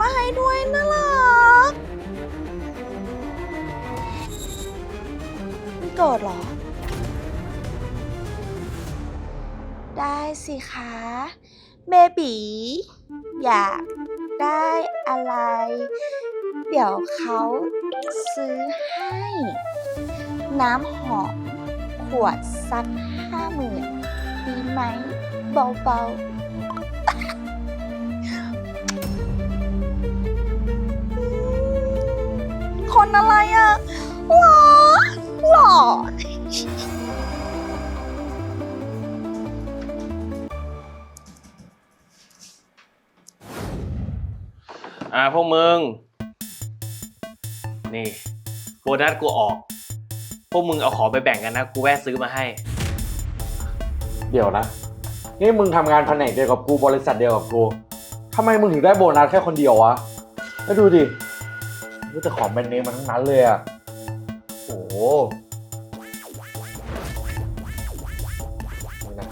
มาให้ด้วยน่ารักไม่โกรธเหรอ ได้สิคะเบบีอยากได้อะไร เดี๋ยวเขาซื้อให้ น้ำหอมขวดสักห้าหมื่นดีไหม เบาๆ คนอะไรอะหล่อหล่ออ่าพวกมึง นี่โบนัสกูออก พวกมึงเอาของไปแบ่งกันนะ กูแวะซื้อมาให้ เดี๋ยวนะ นี่มึงทำงานแผนกเดียวกับกูบริษัทเดียวกับกูทำไมมึงถึงได้โบนัสแค่คนเดียววะ แล้วดูดิ นี่แต่ของแบรนด์เนมมันทั้งนั้นเลยอะ โอ้โหนี่นะ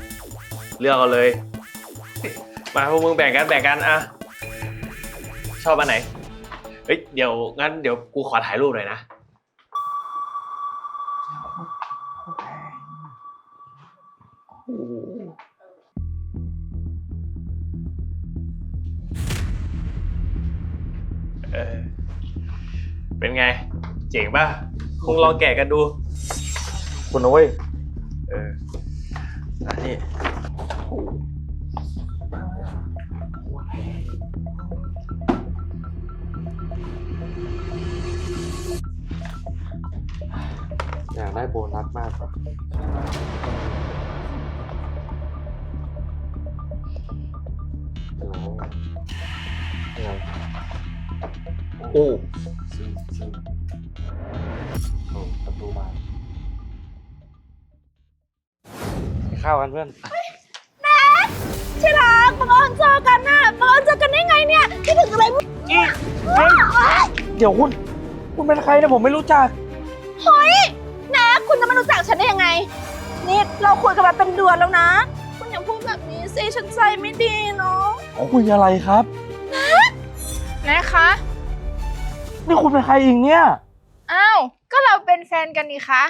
เลือกเอาเลย มาพวกมึงแบ่งกันแบ่งกันอะ ชอบอันไหน เฮ้ยเดี๋ยวงั้นเดี๋ยวกูขอถ่ายรูปหน่อยนะ เออ เป็นไง เจ๋งป่ะ คงลองแกะกันดู คุณนะเว้ย เอออันนี้อยากได้โบนัสมากกว่าเป็นไรเป็นไรโอ้ ซิงซิงโอ้ประตูมาไปข้าวกันเพื่อน ที่รักบังเอิญเจอกันน่ะบังเอิญเจอกันได้ไงเนี่ยคิดถึงอะไรมั้ย เดี๋ยวคุณ คุณเป็นใครเนี่ยผมไม่รู้จัก เฮ้ยแน็กคุณจะมารู้จักฉันได้ยังไง นี่เราคุยกันมาเป็นเดือนแล้วนะ คุณอย่าพูดแบบนี้สิฉันใจไม่ดีเนาะคุยอะไรครับ นะคะ นี่คุณเป็นใครอีกเนี่ย อ้าว ก็เราเป็นแฟนกันนี่คะ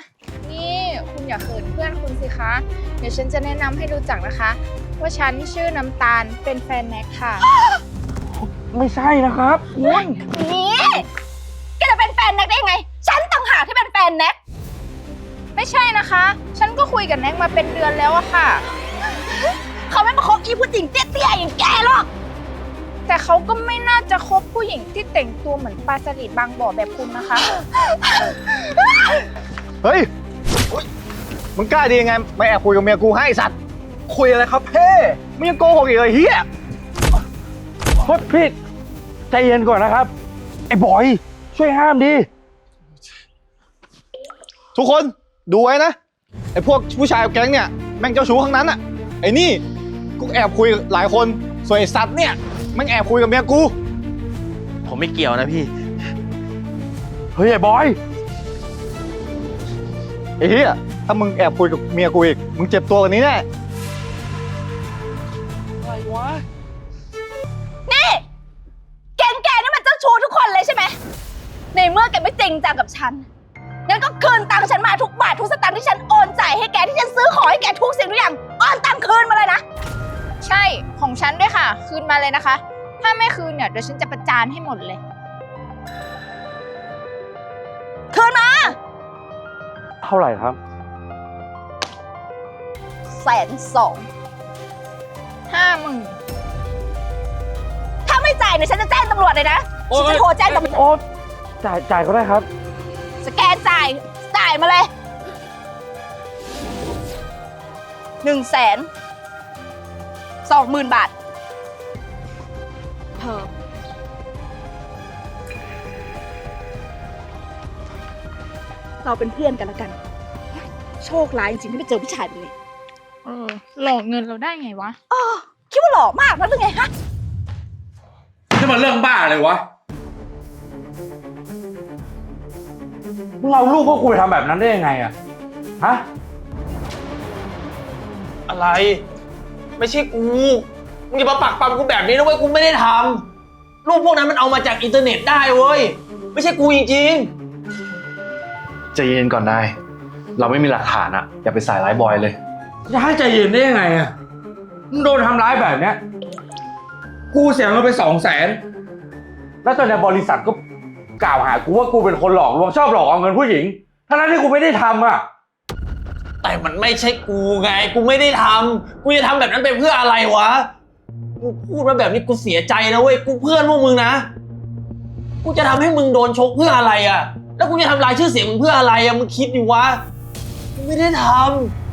นี่คุณอย่าเขินเพื่อนคุณสิคะ เดี๋ยวฉันจะแนะนำให้รู้จักนะคะ ว่าฉันชื่อน้ำตาลเป็นแฟนแน็กค่ะ ไม่ใช่นะครับคุณนี่แกจะเป็นแฟนแน็กได้ยังไง ฉันต่างหากที่เป็นแฟนแน็ก ไม่ใช่นะคะ ฉันก็คุยกับแน็กมาเป็นเดือนแล้วอะค่ะ เขาไม่มาคบอีผู้หญิงเตี้ยๆอย่างแกหรอก แต่เขาก็ไม่น่าจะคบผู้หญิงที่แต่งตัวเหมือนปลาสลิดบางบ่อแบบคุณนะคะ เฮ้ยอุ๊ยมึงกล้าดียังไงมาแอบคุยกับเมียกูให้ไอ้สัตว์ คุยอะไรครับเพ่มึงยังโกหกอีกเลยเฮียเฮ้ยพี่ใจเย็นก่อนนะครับ ไอ้บอย ช่วยห้ามดิ ทุกคนดูไว้นะ ไอ้พวกผู้ชายแก๊งเนี่ย แม่งเจ้าชู้ทั้งนั้นอะไอ้นี่ กูแอบคุยหลายคน ส่วนไอ้สัตว์เนี่ย แม่งแอบคุยกับเมียกู ผมไม่เกี่ยวนะพี่ เฮ้ยไอ้บอยไอ้เฮียถ้ามึงแอบคุยกับเมียกูอีก มึงเจ็บตัวกว่านี้แน่ อะไรวะ นี่แกงแกนี่มันเจ้าชู้ทุกคนเลยใช่ไหม ในเมื่อแกไม่จริงจังกับฉัน งั้นก็คืนตังค์ฉันมาทุกบาททุกสตางค์ที่ฉันโอนจ่ายให้แกที่ฉันซื้อของให้แกทุกสิ่งทุกอย่างโอนตังค์คืนมาเลยนะ ใช่ ของฉันด้วยค่ะ คืนมาเลยนะคะ ถ้าไม่คืนเนี่ยเดี๋ยวฉันจะประจานให้หมดเลย คืนมา เท่าไหร่ครับ แสนสองห้าหมื่นถ้าไม่จ่ายเนี่ยฉันจะแจ้งตำรวจเลยนะโอ๊ยฉันจะโทรแจ้งตำรวจ โอ๊ตจ่ายจ่ายก็ได้ครับ สแกนจ่าย จ่ายมาเลยหนึ่งแสน สองหมื่นบาท เธอ เราเป็นเพื่อนกันแล้วกัน โชคร้ายจริงๆที่ไปเจอผู้ชายแบบนี้เออ หลอกเงินเราได้ไงวะอ้อคิดว่าหล่อมากนะหรือไงฮะ นี่มันเรื่องบ้าเลยวะ มึงเอาลูกพวกกูไปทำแบบนั้นได้ยังไงอะฮะ อะไร ไม่ใช่กูมึงอย่ามาปักปั๊มกูแบบนี้นะเว้ยกูไม่ได้ทรูปพวกนั้นมันเอามาจากอินเทอร์เน็ตได้เว้ยไม่ใช่กูจริงใจเย็นก่อนได้เราไม่มีหลักฐานอะอย่าไปใส่ร้ายบอยเลย จะให้ใจเย็นได้ยังไงอะมึงโดนทำร้ายแบบเนี้ย กูเสียเงินไปสองแสน แล้วตอนนี้บริษัทก็กล่าวหากูว่ากูเป็นคนหลอกลวงชอบหลอกเอาเงินผู้หญิงทั้งนั้นที่กูไม่ได้ทำอะๆ แต่มันไม่ใช่กูไง กูไม่ได้ทำกูจะทำแบบนั้นไปเพื่ออะไรวะกูพูดมาแบบนี้กูเสียใจนะเว้ยกูเพื่อนพวกมึงนะ กูจะทำให้มึงโดนชกเพื่ออะไรอะแล้วกูจะทำลายชื่อเสียงมึงเพื่ออะไรอะมึงคิดดิวะกูไม่ได้ทำ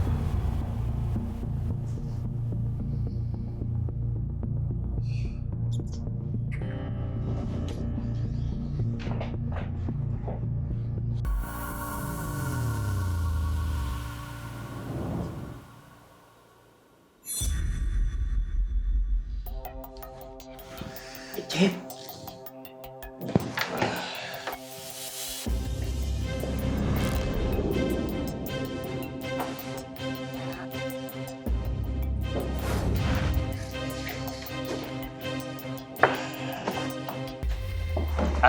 อ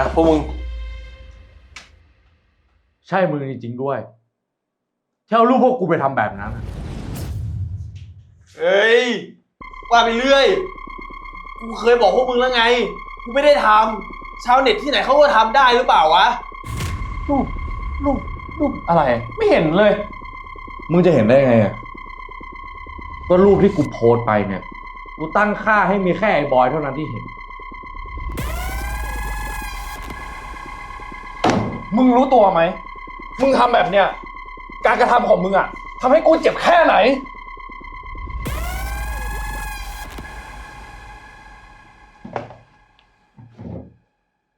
ะพวกมึง ใช่มึงจริงๆด้วยที่เอารูปพวกกูไปทำแบบนั้นอะเอ้ย ว่าไปเรื่อย กูเคยบอกพวกมึงแล้วไง กูไม่ได้ทำชาวเน็ตที่ไหนเขาก็ทำได้หรือเปล่าวะ รูปรูปรูปอะไร ไม่เห็นเลย มึงจะเห็นได้ไงอะ ก็รูปที่กูโพสต์ไปเนี่ย กูตั้งค่าให้มีแค่ไอ้บอยเท่านั้นที่เห็น มึงรู้ตัวไหม มึงทำแบบเนี้ย การกระทำของมึงอะทำให้กูเจ็บแค่ไหน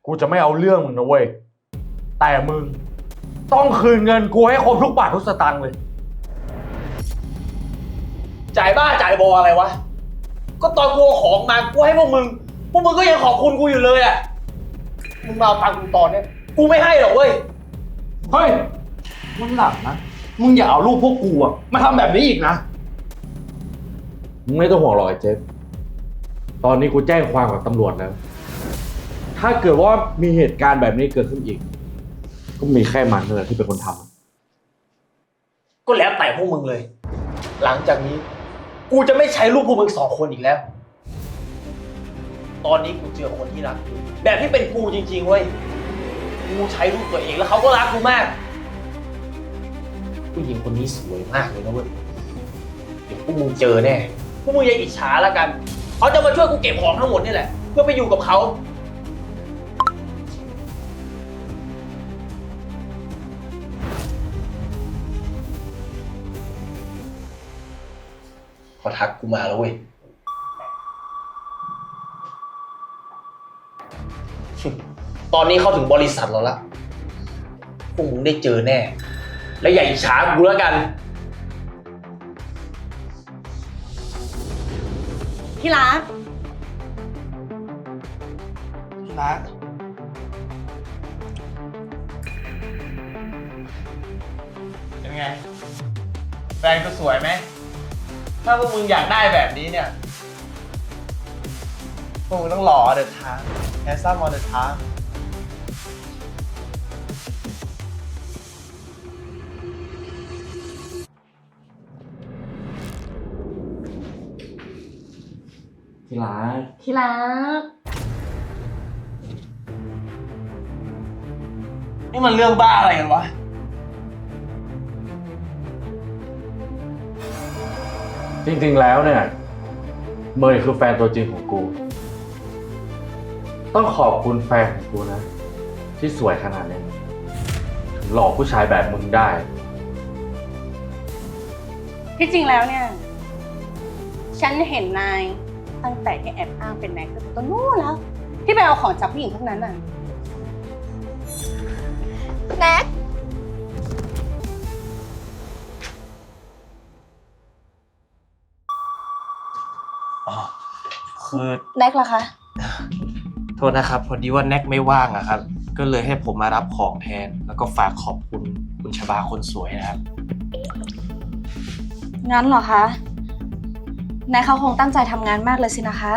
กูจะไม่เอาเรื่องมึงนะเว้ย แต่มึง ต้องคืนเงินกูให้ครบทุกบาททุกสตางค์เลย จ่ายบ้าจ่ายบออะไรวะ ก็ตอนกูเอาของมากูให้พวกมึง พวกมึงก็ยังขอบคุณกูอยู่เลยอะ มึงมาเอาตังค์กูตอนเนี้ยกูไม่ให้หรอกเว้ย เฮ้ยมันหลังนะ มึงอย่าเอารูปพวกกูอะมาทำแบบนี้อีกนะ มึงไม่ต้องห่วงหรอกไอ้เจฟตอนนี้กูแจ้งความกับตำรวจแล้ว ถ้าเกิดว่ามีเหตุการณ์แบบนี้เกิดขึ้นอีก ก็มีแค่มันนั่นแหละที่เป็นคนทำก็แล้วแต่พวกมึงเลย หลังจากนี้ กูจะไม่ใช้รูปพวกมึงสองคนอีกแล้ว ตอนนี้กูเจอคนที่รักกูแบบที่เป็นกูจริงๆเว้ย กูใช้รูปตัวเองแล้วเขาก็รักกูมาก ผู้หญิงคนนี้สวยมากเลยนะเว้ย เดี๋ยวพวกมึงเจอแน่ พวกมึงอย่าอิจฉาแล้วกัน เขาจะมาช่วยกูเก็บของทั้งหมดนี่แหละ เพื่อไปอยู่กับเขา พอทักกูมาแล้วเว้ย ตอนนี้เข้าถึงบริษัทเราละพวกมึงได้เจอแน่ และอย่าอิจฉากูแล้วกัน ที่รัก รัก เป็นไงแฟนก็สวยไหม ถ้าพวกมึงอยากได้แบบนี้เนี่ย พวกมึงต้องหล่อเดอะทางแฮนซัมออเดอะทางที่ร้านที่รักนี่มันเรื่องบ้าอะไรกันวะ จริงๆแล้วเนี่ย เมย์คือแฟนตัวจริงของกู ต้องขอบคุณแฟนของกูนะ ที่สวยขนาดนี้ถึงหลอกผู้ชายแบบมึงได้ ที่จริงแล้วเนี่ย ฉันเห็นนายตั้งแต่ที่แอบอ้างเป็นแม็กซ์ตั้งแต่ต้นนู้นแล้ว ที่ไปเอาของจากผู้หญิงพวกนั้นน่ะ แน็ก คือแน็กเหรอคะ โทษนะครับ พอดีว่าแน็กไม่ว่างอะครับ ก็เลยให้ผมมารับของแทน แล้วก็ฝากขอบคุณคุณชบาคนสวยนะครับ งั้นเหรอคะแน็กเขาคงตั้งใจทำงานมากเลยสินะคะ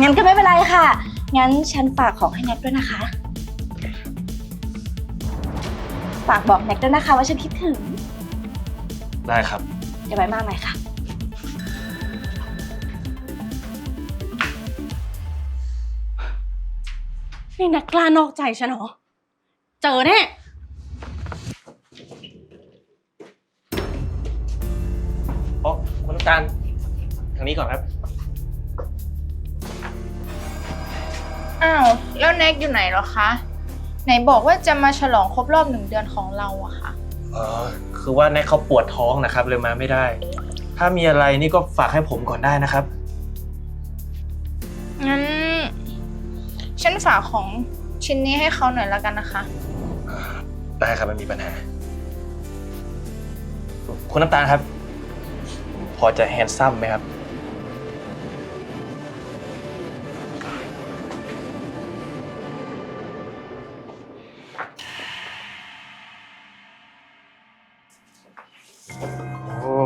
งั้นก็ไม่เป็นไรค่ะ งั้นฉันฝากของให้แน็กด้วยนะคะ ฝากบอกแน็กด้วยนะคะว่าฉันคิดถึง ได้ครับ เดี๋ยวไว้มาใหม่ค่ะ นี่นักกล้านอกใจฉันเหรอ เจอแน่โอ้คุณน้ำตาลทางนี้ก่อนครับ อ้าว แล้วแน็กอยู่ไหนเหรอคะ ไหนบอกว่าจะมาฉลองครบรอบหนึ่งเดือนของเราอะค่ะ เออคือว่าแน็กเขาปวดท้องนะครับเลยมาไม่ได้ ถ้ามีอะไรนี่ก็ฝากให้ผมก่อนได้นะครับ ฉันฝากของชิ้นนี้ให้เขาหน่อยแล้วกันนะคะ ได้ครับไม่มีปัญหา คุณน้ำตาลครับ พอจะแฮนซัมไหมครับ โอ้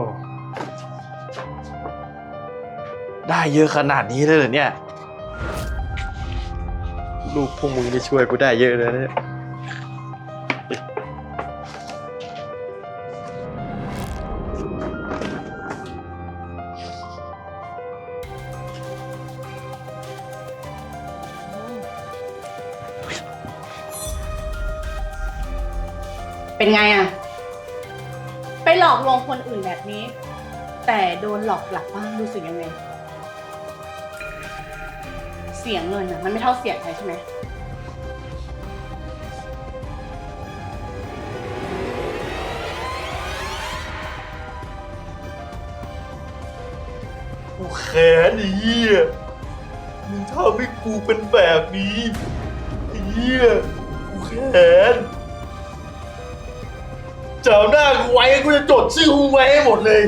ได้เยอะขนาดนี้เลยเหรอเนี่ย ลูกพวกมึงได้ช่วยกูได้เยอะเลยเนี่ยเป็นไงอะไปหลอกลวงคนอื่นแบบนี้ แต่โดนหลอกกลับบ้านรู้สึกยังไง สียเงินอะมันไม่เท่าเสียใจใช่ไหม กูแค้นไอ้เหี้ยมึงทำให้กูเป็นแบบนี้ไอ้เหี้ยกูแค้นจำหน้ากูไว้กูจะจดชื่อมึงไว้ให้หมดเลย